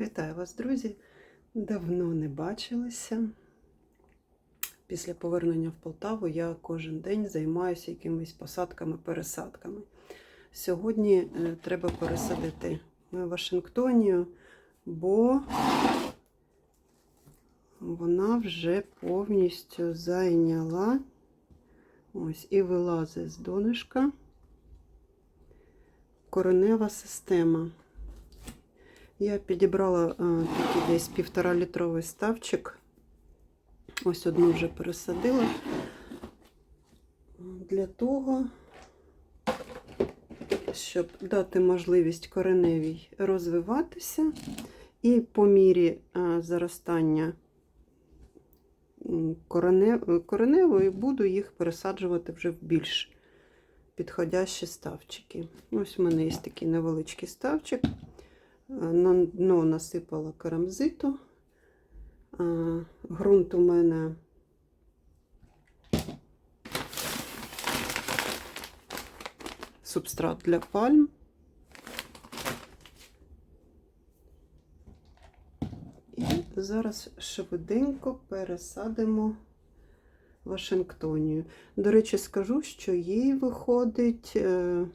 Вітаю вас, друзі! Давно не бачилися. Після повернення в Полтаву я кожен день займаюся якимись посадками-пересадками. Сьогодні е, треба пересадити Вашингтонію, бо вона вже повністю зайняла ось і вилазить з донышка коренева система. Я підібрала такий десь півтора літровий ставчик. Ось одну вже пересадила. Для того, щоб дати можливість кореневій розвиватися, і по мірі заростання кореневої буду їх пересаджувати вже в більш підходящі ставчики. Ось у мене є такий невеличкий ставчик. На дно насипала керамзиту. Грунт у мене субстрат для пальм. І зараз швиденько пересадимо Вашингтонію. До речі, скажу, що їй виходить е,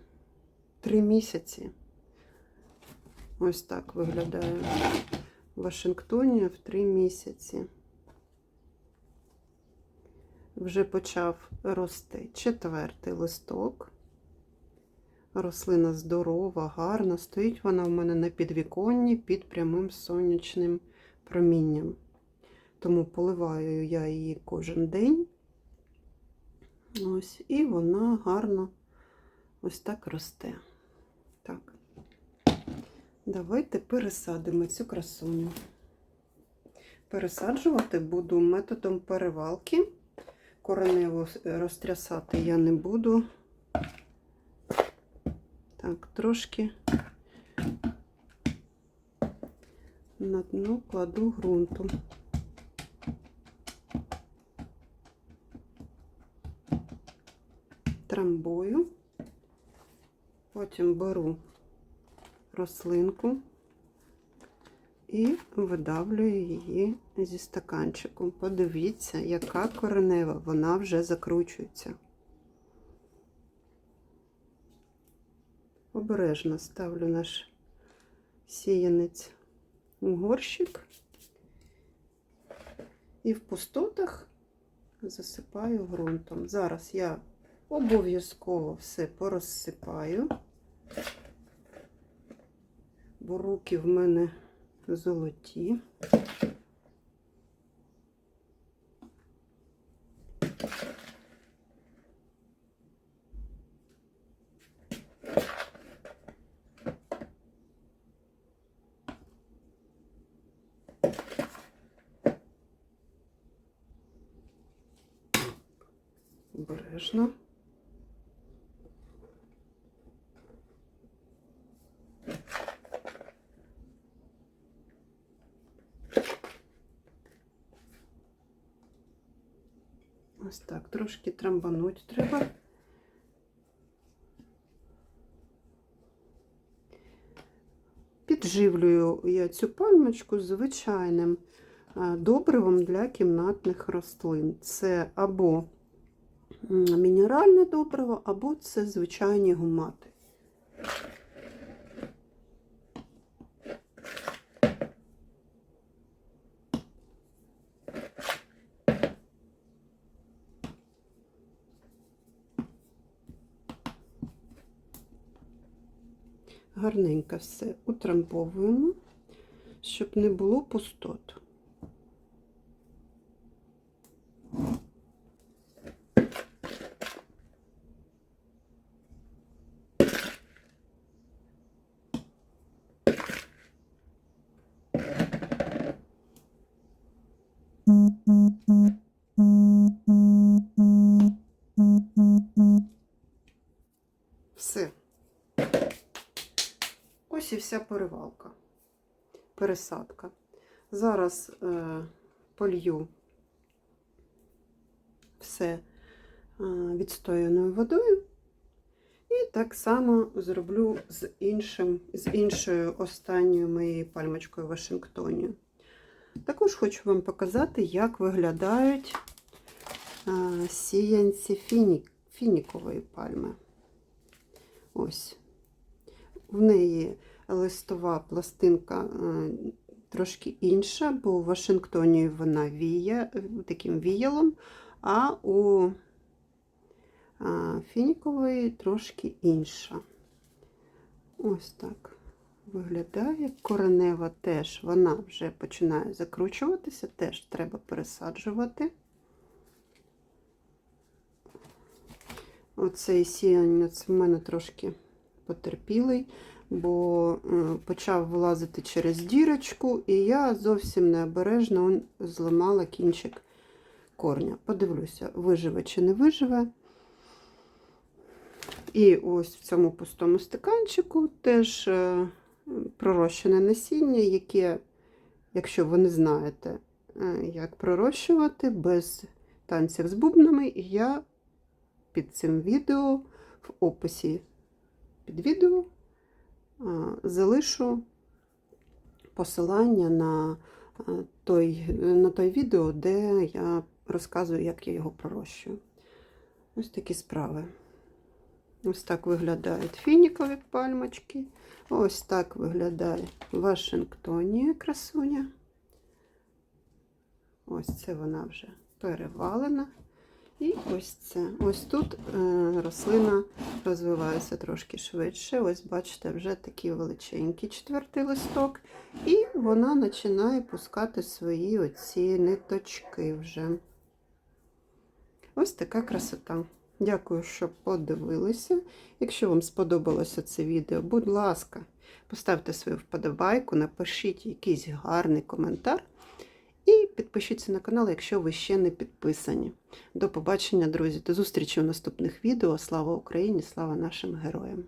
три місяці. Ось так виглядає Вашингтонія в три місяці. Вже почав рости четвертий листок. Рослина здорова, гарна. Стоїть вона в мене на підвіконні під прямим сонячним промінням. Тому поливаю я її кожен день. Ось, і вона гарно ось так росте. Так. Давайте пересадимо цю красуню. Пересаджувати буду методом перевалки. Коренево розтрясати я не буду. Так, трошки на дно кладу ґрунту. Трамбую, потім беру рослинку і видавлюю її зі стаканчиком. Подивіться, яка коренева, вона вже закручується. Обережно ставлю наш сіянець у горщик і в пустотах засипаю ґрунтом. Зараз я обов'язково все порозсипаю бо руки в мене золоті. Обережно. Ось так, трошки трамбануть треба. Підживлюю я цю пальмочку звичайним добривом для кімнатних рослин. Це або мінеральне добриво, або це звичайні гумати. Гарненько все утрамбовуємо, щоб не було пустот. Ось і вся перевалка, пересадка. Зараз е, полью все е, відстояною водою І так само зроблю з, іншим, з іншою останньою моєю пальмочкою Вашингтоні. Також хочу вам показати, як виглядають а, сіянці фіні, фінікової пальми. Ось. В неї листова пластинка е, трошки інша, бо у Вашингтоні вона вія, таким віялом, а у фінікової трошки інша. Ось так виглядає. Коренева теж вона вже починає закручуватися, теж треба пересаджувати. Оцей сіянець в мене трошки потерпілий, бо почав вилазити через дірочку, і я зовсім необережно зламала кінчик корня. Подивлюся, виживе чи не виживе. І ось в цьому пустому стаканчику теж е, пророщене насіння, яке, якщо ви не знаєте, е, як пророщувати без танців з бубнами, я під цим відео в описі під відео залишу посилання на той, на той відео, де я розказую, як я його пророщую. Ось такі справи. Ось так виглядають фінікові пальмочки. Ось так виглядає Вашингтонія красуня. Ось це вона вже перевалена. І ось це. Ось тут е, рослина розвивається трошки швидше. Ось, бачите, вже такий величенький четвертий листок. І вона починає пускати свої оці ниточки вже. Ось така красота. Дякую, що подивилися. Якщо вам сподобалося це відео, будь ласка, поставте свою вподобайку, напишіть якийсь гарний коментар. Підпишіться на канал, якщо ви ще не підписані. До побачення, друзі, до зустрічі у наступних відео. Слава Україні! Слава нашим героям!